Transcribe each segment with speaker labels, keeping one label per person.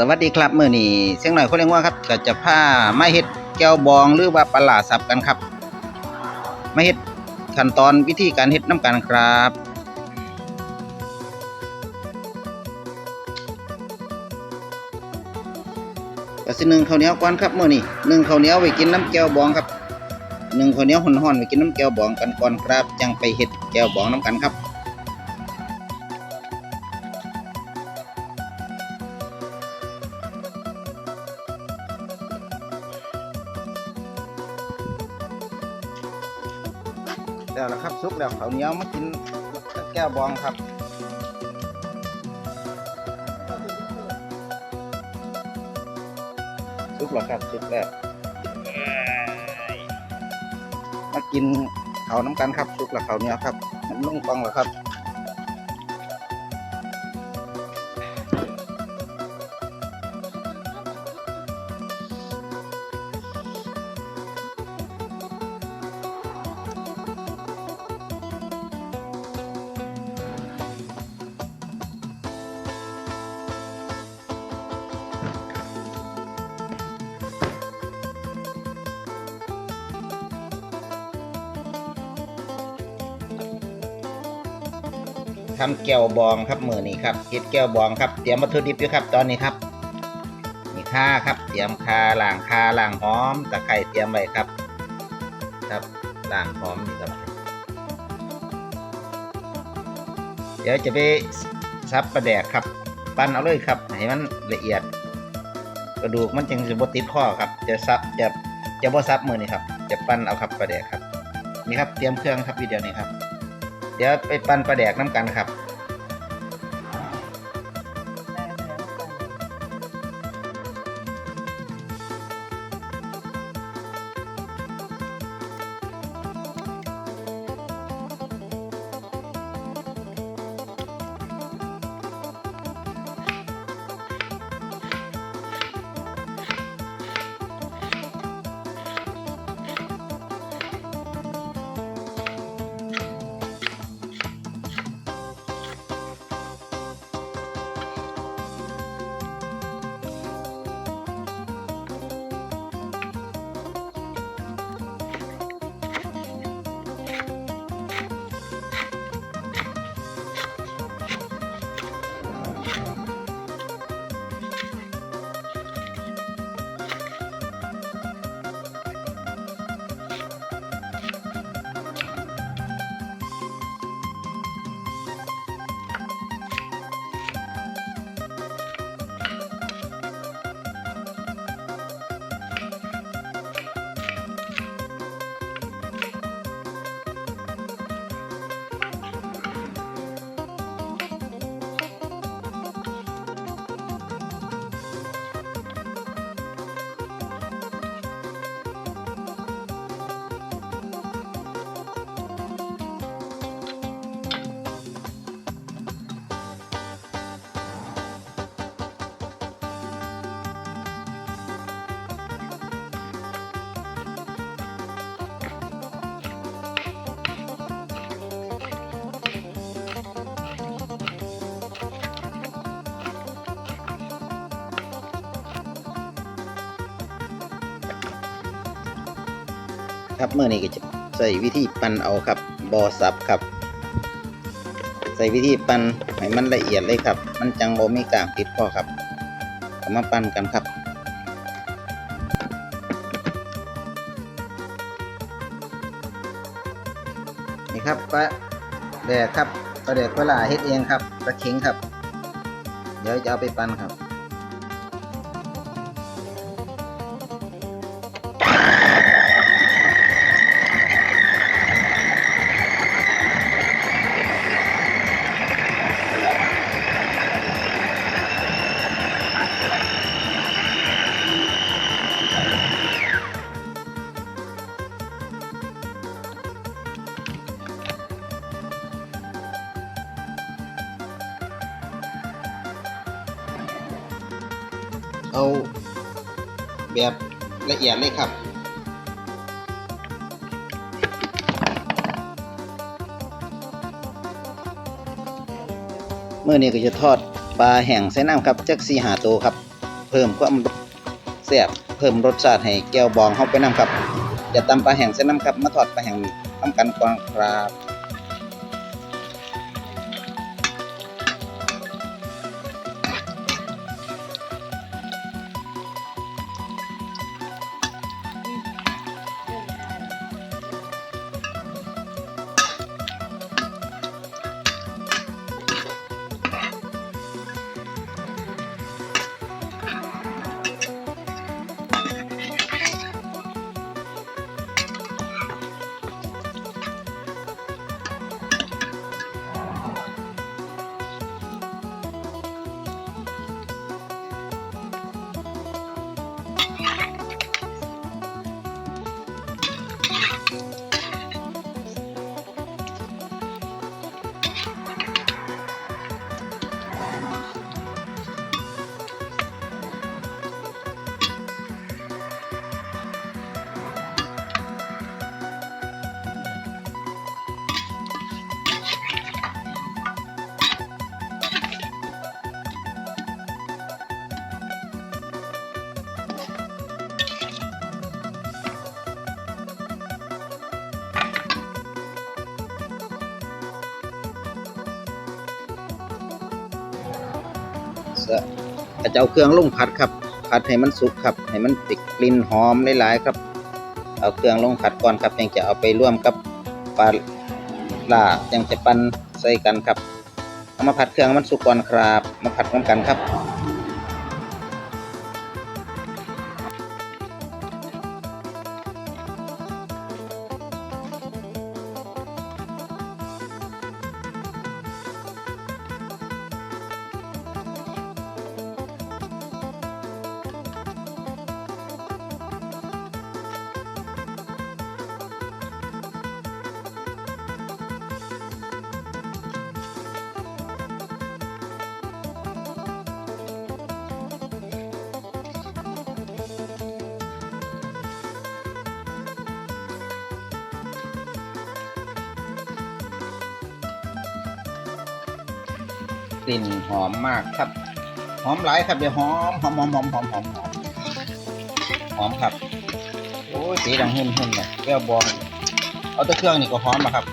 Speaker 1: สวัสดีครับมื้อนี้เสียงหน่อยคนเลี้ยงว่าครับก็จะพามาเฮ็ดแก้วบองหรือว่าปลาหลาสับกันครับมาเฮ็ดขั้นตอนวิธีการเฮ็ดน้ำกันครับ ก็สิหนึ่งข้าวเหนียวก่อนครับมื้อนี้หนึ่งข้าวเหนียวไว้กินน้ำแก้วบองครับหนึ่งข้าวเหนียวห่อนๆไว้กินน้ำแก้วบองกันก่อนครับจังไปเฮ็ดแก้วบองน้ำกันครับ แล้วนะครับสุกแล้วข้าวเหนียวมากินกับแก้วบองครับสุกแล้วครับสุกแล้วมากินข้าน้ำกันครับสุกแล้วข้าวเหนียวครับน้ำลงฟองแล้วครับ ทำแก้วบองครับมือนี้ครับเฮ็ดแก้วบองครับเตรียมวัตถุดิบอยู่ครับ ตอนนี้ครับมีข่าครับ เตรียมข่าล่างข่าล่างหอมตะไคร้เตรียมไว้ครับ ครับล่างหอมนี่ครับ เดี๋ยวจะไปซับปลาแดกครับ ปั้นเอาเลยครับให้มันละเอียด กระดูกมันจึงจะบติดข้อครับ จะซับจะจะบ่ซับมือนี่ครับ จะปั้นเอาครับปลาแดกครับนี่ครับเตรียมเครื่องครับวิดีโอนี้ครับ เดี๋ยวไปปั่นปลาแดกน้ำกันครับ ครับเมื่อนี้ก็จะใส่วิธีปั้นเอาครับบอสับครับ ใส่วิธีปั้นให้มันละเอียดเลยครับ มันจังโมมีกลางติดข้อครับเอามาปั้นกันครับนี่ครับปลาแดกครับปลาแดกเวลาเฮ็ดเองครับปลาเข็งครับ เดี๋ยวจะเอาไปปั้นครับ แบบละเอียดเลยครับ เมื่อนี้ก็จะทอดปลาแห้งใส่น้ำครับจักสีหาโตครับ เพิ่มความแซ่บเพิ่มรสชาติให้แก้วบองเข้าไปนํครับอย่าตำปลาแห้งใส่น้ำครับ มาทอดปลาแห้งทำกันก่อนครับ ก็จะเอาเครื่องลงผัดครับ ผัดให้มันสุกครับ ให้มันติดกลิ่นหอมหลายๆครับ เอาเครื่องลงผัดก่อนครับยังจะเอาไปร่วมกับปลาล่ายังจะปั้นใส่กันครับ เอามาผัดเครื่องมันสุกก่อนครับ มาผัดพร้อมกันครับ กลิ่นหอมมากครับ หอมหลายครับเดี๋ยวหอมหอมหอมหอมหอมหอมหอมหอมครับ โอ้ยสีดังหุ่นหุ่นเลยแก้วบองเอาตะเครื่องนี่ก็หอมนะครับ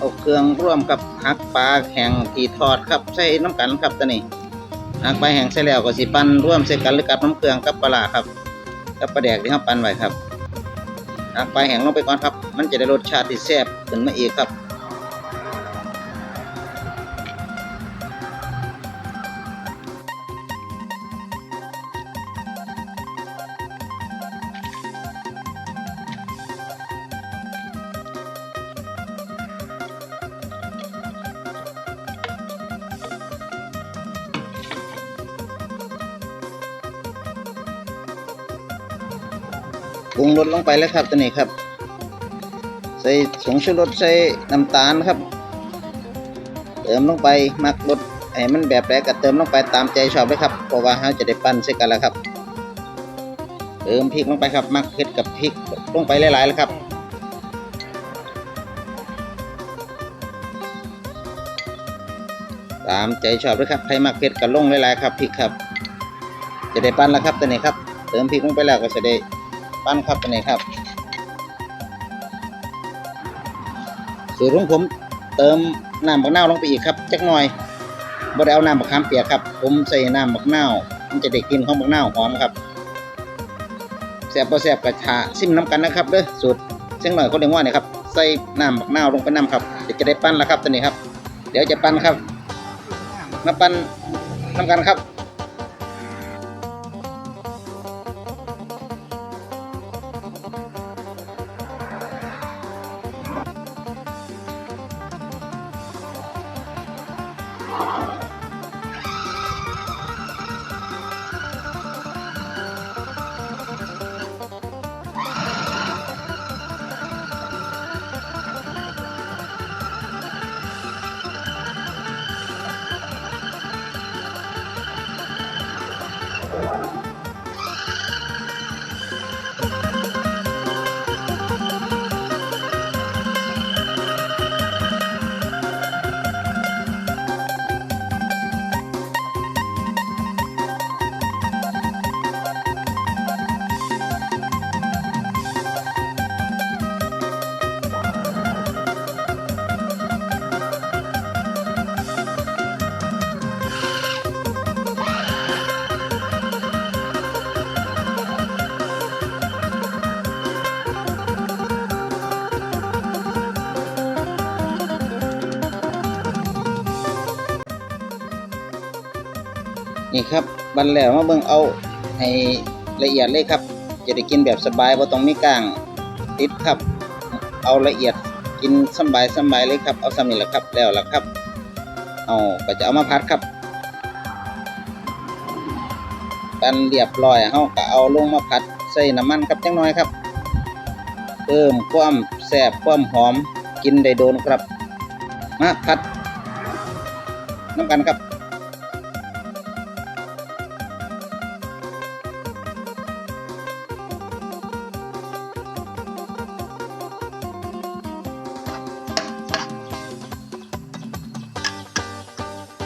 Speaker 1: เอาเครื่องร่วมกับหักปลาแห้งที่ทอดครับใส่น้ำกันครับตอนนี้หักปลาแห้งใส่แล้วก็สิปั้นร่วมใส่กันหรือกับน้ำเครื่องกับปลาร้าครับ กับปลาแดกที่เราปั้นไว้ครับหักปลาแห้งลงไปก่อนครับ มันจะได้รสชาติที่แซ่บขึ้นมาอีกครับ ปรุงรสลงไปแล้วครับตัวนี้ครับ ใส่สงชูรสใส่น้ำตาลครับ เติมลงไปมักรสให้มันแบบแรกก็เติมลงไปตามใจชอบเลยครับเพราะว่าเราจะได้ปั้นใส่กันแล้วครับ เติมพริกลงไปครับ มักเผ็ดกับพริกลงไปหลายๆแล้วครับตามใจชอบเลยครับใครมักเผ็ดก็ลงหลายๆครับพริกครับ จะได้ปั้นแล้วครับตัวนี้ครับ เติมพริกลงไปแล้วก็จะได้ ปั้นครับตัวนี้ครับสูตรของผมเติมน้ำบักนาวลงไปอีกครับจักหน่อยบ่ได้เอาน้ำบักขามเปียกครับ ผมใส่น้ำบักนาวมันจะได้กลิ่นของบักนาวหอมครับแซ่บบ่แซ่บกระทะซิมน้ำกันนะครับเด้อสูตรเสียงหน่อยคนเดียวว่าเนี่ยครับใส่น้ำบักนาวลงไปน้ำครับเดี๋ยวจะได้ปั้นแล้วครับตัวนี้ครับ เดี๋ยวจะปั้นครับมาปั้นทำกันครับ นี่ครับบันแล้วมาเบิ่งเอาให้ละเอียดเลยครับ จะได้กินแบบสบายบ่ต้องมีกลางติดครับ เอาละเอียดกินสบายสบายเลยครับ เอาสำนี้แหละครับแล้วล่ะครับ เอาก็จะเอามาพัดครับกันเรียบร้อยเฮาก็เอาลงมาพัดใส่น้ำมันครับจังน้อยครับเพิ่มความแซ่บความหอมกินได้โดนครับ มาพัดน้ำกันครับ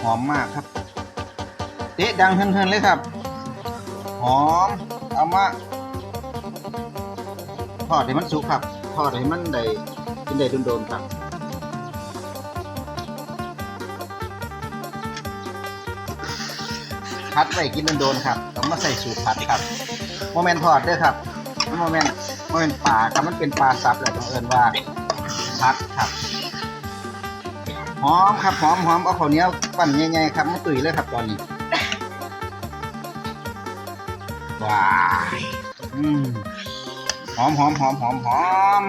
Speaker 1: หอมมากครับ เตะดังเฮินๆเลยครับ หอม เอามาทอดให้มันสุกครับทอดให้มันได้กินได้โดนๆครับพัดไว้กินโดนๆครับต้องมาใส่สูตรผัดครับโมเมนทอดด้วยครับโมเมนโมเมนปลาครับมันเป็นปลาซับแหละต้องเอินว่าพัดครับ หอมครับหอมหอมเอาข้าวเหนียวปั้นใหญ่ๆครับมาตุ๋ยเลยครับตอนนี้ว้ายอืมหอมหอมหอมหอมหอม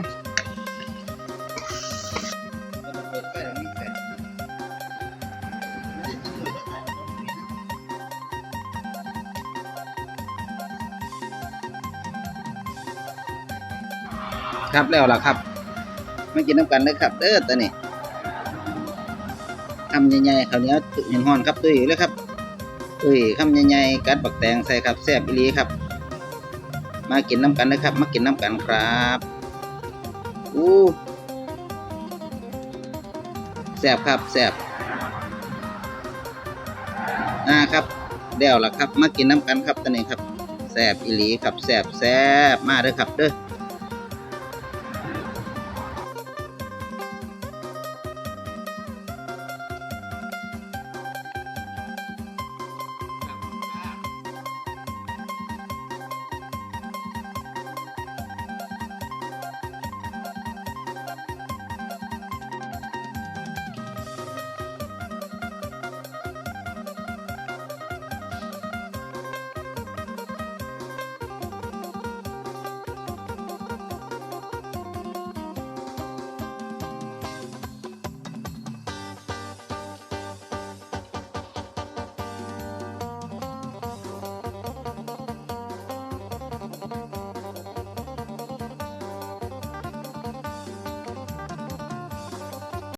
Speaker 1: ครับแล้วล่ะครับมากินน้ำกันเลยครับเด้อตอนนี้ คำใหญ่ๆข้าวเหนียวตุ่นห่อนครับตุ้ยเลยครับตุ้ยคำใหญ่ๆกัดบักแตงใส่ครับแซ่บอีหลีครับ มากินน้ำกันนะครับ มากินน้ำกันครับอู้แซ่บครับแซ่บอ่าครับเดี๋ยวละครับ มากินน้ำกันครับตอนนี้ครับแซ่บอีหลีครับแซ่บแซ่บมาเด้อครับเด้อ